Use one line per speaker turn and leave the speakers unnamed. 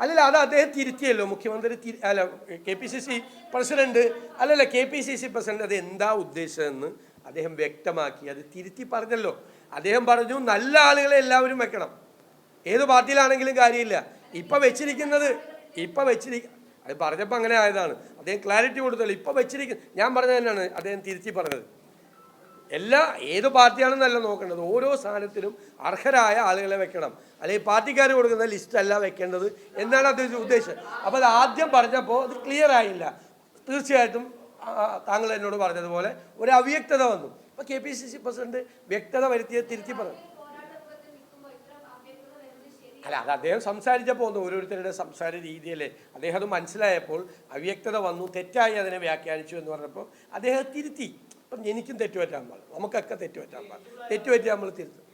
അല്ലല്ല അത് അദ്ദേഹം തിരുത്തിയല്ലോ. മുഖ്യമന്ത്രി തിരി- അല്ല K P C C president അല്ലല്ല K P C C president അത് എന്താ ഉദ്ദേശിച്ചതെന്ന് അദ്ദേഹം വ്യക്തമാക്കി. അത് തിരുത്തി പറഞ്ഞല്ലോ. അദ്ദേഹം പറഞ്ഞു നല്ല ആളുകളെ എല്ലാവരും വെക്കണം. ഏത് പാർട്ടിയിലാണെങ്കിലും കാര്യമില്ല. ഇപ്പൊ വെച്ചിരിക്കുന്നത് ഇപ്പൊ വെച്ചിരിക്ക അത് പറഞ്ഞപ്പോൾ അങ്ങനെ ആയതാണ്. അദ്ദേഹം ക്ലാരിറ്റി കൊടുത്തല്ലോ. ഇപ്പൊ വെച്ചിരിക്കുന്നു ഞാൻ പറഞ്ഞത് തന്നെയാണ് അദ്ദേഹം തിരുത്തി പറഞ്ഞത്. എല്ലാ ഏത് പാർട്ടിയാണെന്നല്ല നോക്കേണ്ടത്. ഓരോ സ്ഥാനത്തിലും അർഹരായ ആളുകളെ വെക്കണം. അല്ലെങ്കിൽ പാർട്ടിക്കാർ കൊടുക്കുന്ന ലിസ്റ്റ് അല്ല വെക്കേണ്ടത് എന്നാണ് അദ്ദേഹം ഉദ്ദേശം. അപ്പോൾ അത് ആദ്യം പറഞ്ഞപ്പോൾ അത് ക്ലിയർ ആയില്ല. തീർച്ചയായിട്ടും താങ്കൾ എന്നോട് പറഞ്ഞതുപോലെ ഒരു അവ്യക്തത വന്നു. അപ്പോൾ K P C C president വ്യക്തത വരുത്തിയ തിരുത്തി പറഞ്ഞു. അല്ല അത് അദ്ദേഹം സംസാരിച്ചപ്പോൾ ഒന്ന് ഓരോരുത്തരുടെ സംസാര രീതിയല്ലേ. അദ്ദേഹം അത് മനസ്സിലായപ്പോൾ അവ്യക്തത വന്നു തെറ്റായി അതിനെ വ്യാഖ്യാനിച്ചു എന്ന് പറഞ്ഞപ്പോൾ അദ്ദേഹം തിരുത്തി. അപ്പം എനിക്കും തെറ്റുപറ്റാൻ പാടില്ല. നമുക്കൊക്കെ തെറ്റുപറ്റാൻ പാടില്ല. തെറ്റുപറ്റി നമ്മൾ തിരുത്തും